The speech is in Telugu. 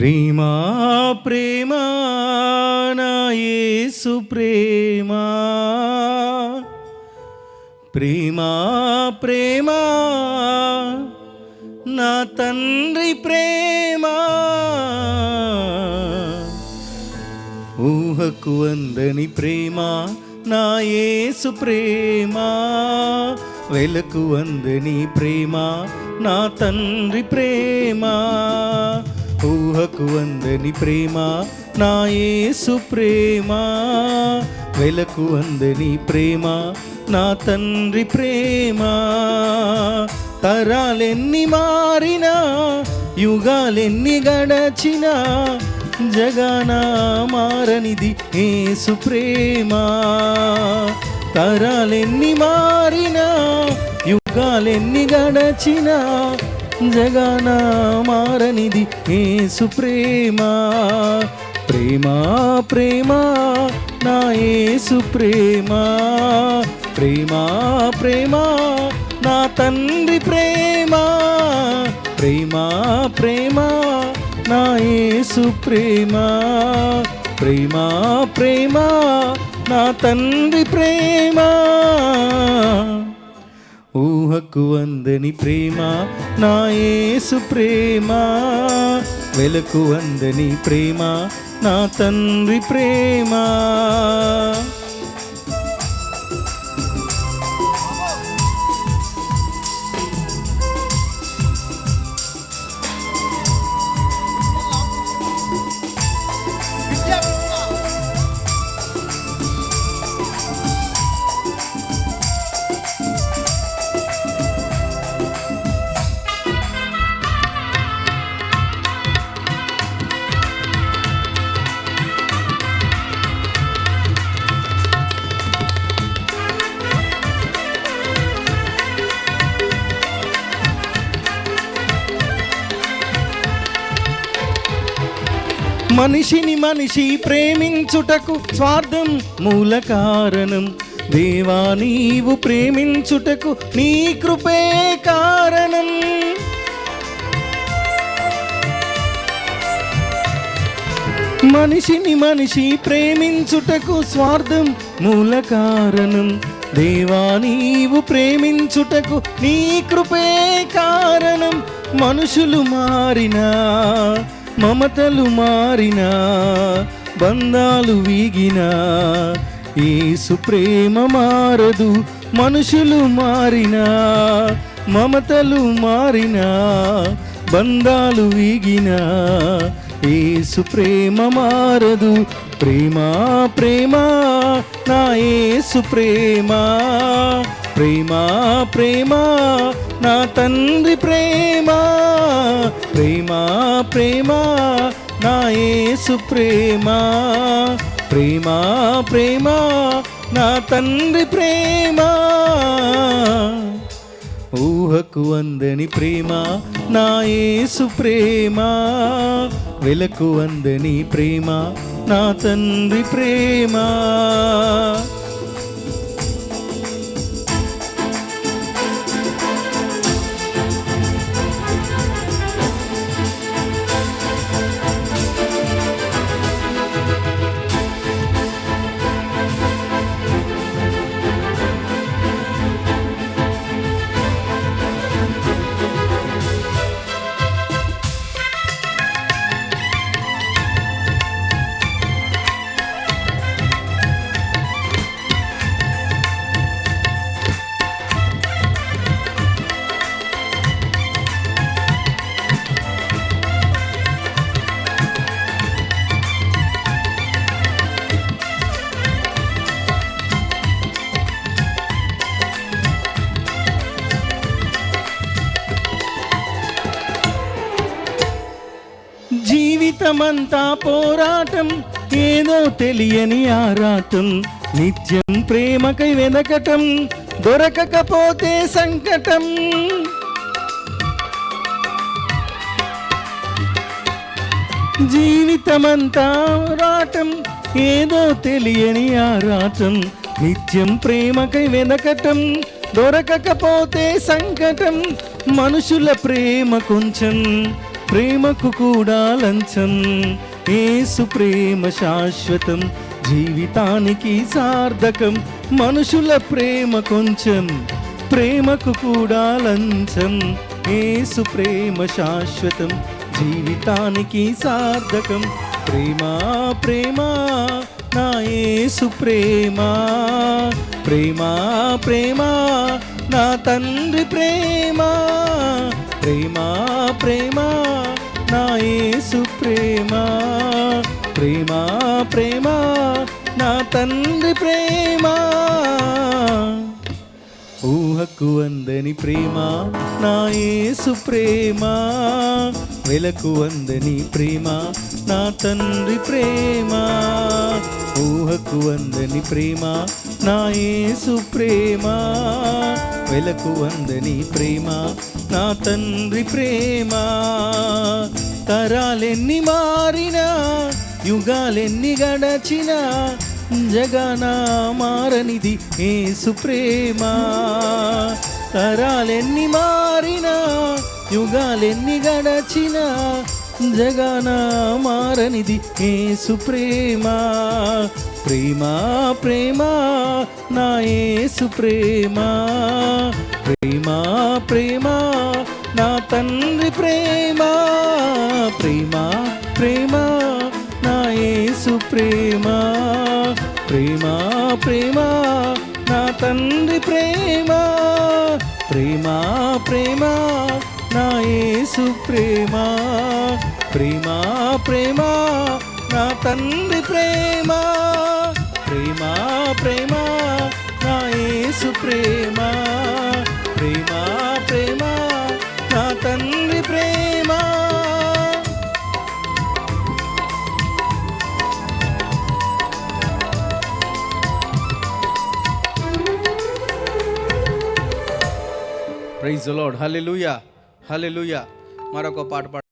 ప్రేమ ప్రేమ నాయసు ప్రేమ. ప్రేమ ప్రేమ నా తండ్రి ప్రేమ. ఊహకు అందని ప్రేమ నా యేసు ప్రేమ. వెలకు అందని ప్రేమ నా తండ్రి ప్రేమ. ఊహకు అందని ప్రేమ నా యేసు ప్రేమ. వెలకు అందని ప్రేమ నా తండ్రి ప్రేమ. తరాలెన్ని మారినా యుగాలెన్ని గడచినా జగనా మారనిది ఏసు ప్రేమ. తరాలెన్ని మారినా యుగాలెన్ని గడచినా జగన మారనిది ఏసు ప్రేమ ప్రేమ ప్రేమ నా యేసు ప్రేమ ప్రేమ ప్రేమ నా తండ్రి ప్రేమ? ప్రేమ ప్రేమ నా యేసు ప్రేమ ప్రేమ ప్రేమ నా తండ్రి ప్రేమ? ఊహకు అందని ప్రేమ నా యేసు ప్రేమ. వెలకు అందని ప్రేమ నా తండ్రి ప్రేమ. మనిషిని మనిషి ప్రేమించుటకు స్వార్థం మూల కారణం. దేవా నీవు ప్రేమించుటకు నీ కృపే కారణం. మనిషిని మనిషి ప్రేమించుటకు స్వార్థం మూల కారణం. దేవా నీవు ప్రేమించుటకు నీ కృపే కారణం. మనుషులు మారినా మమతలు మారినా బంధాలు వీగినా ఏసు ప్రేమ మారదు మనుషులు మారినా మమతలు మారినా బంధాలు వీగినా ఏసు ప్రేమ మారదు ప్రేమ ప్రేమ నా ఏసు ప్రేమ ప్రేమ ప్రేమ నా తండ్రి ప్రేమ ప్రేమ ప్రేమ నా యేసు ప్రేమ. ప్రేమ ప్రేమ నా తండ్రి ప్రేమ. ఊహకు అందని ప్రేమ నా యేసు ప్రేమ. వెలకు అందని ప్రేమ నా తండ్రి ప్రేమ. జీవితమంతా పోరాటం ఏదో తెలియని ఆరాటం నిత్యం ప్రేమకై వెనకటం దొరకకపోతే సంకటం. జీవితమంతా రాటం ఏదో తెలియని ఆరాటం నిత్యం ప్రేమకై వెనకటం దొరకకపోతే సంకటం మనుషుల ప్రేమ కొంచెం ప్రేమకు కూడా లంచం. ఏసు ప్రేమ శాశ్వతం జీవితానికి సార్థకం. మనుషుల ప్రేమ కొంచెం ప్రేమకు కూడా లంచం. ఏసు ప్రేమ శాశ్వతం జీవితానికి సార్థకం. ప్రేమ ప్రేమ నా యేసు ప్రేమ. ప్రేమ ప్రేమ నా తండ్రి ప్రేమ. ప్రేమ ప్రేమ యేసు ప్రేమ ప్రేమ ప్రేమ నా తండ్రి ప్రేమ. ఊహకు అందని ప్రేమ నా యేసు ప్రేమ. వెలకు అందని ప్రేమ నా తండ్రి ప్రేమ. ఊహకు అందని ప్రేమ నా యేసు ప్రేమ. వెలకు అందని ప్రేమ నా తండ్రి ప్రేమ. తరాలెన్ని మారినా యుగాలెన్ని గడచినా జగనా మారనిది ఏసు ప్రేమ. తరాలెన్ని మారినా యుగాలెన్ని గడచినా జగనా మారనిది ఏసు ప్రేమ. ప్రేమ ప్రేమ నా ఏసు ప్రేమ. ప్రేమ ప్రేమ నా తండ్రి ప్రేమ. ప్రేమ ప్రేమ నా యేసు ప్రేమ. ప్రేమ ప్రేమ నా తండ్రి ప్రేమ. ప్రేమ ప్రేమ నా యేసు ప్రేమ. ప్రేమ ప్రేమ నా తండ్రి ప్రేమ. ప్రేమ ప్రేమ నా యేసు ప్రేమ. ప్రేమ ప్రైజ్ లార్డ్. హల్లెలూయా. హల్లెలూయా. మరొక పాట పాడు.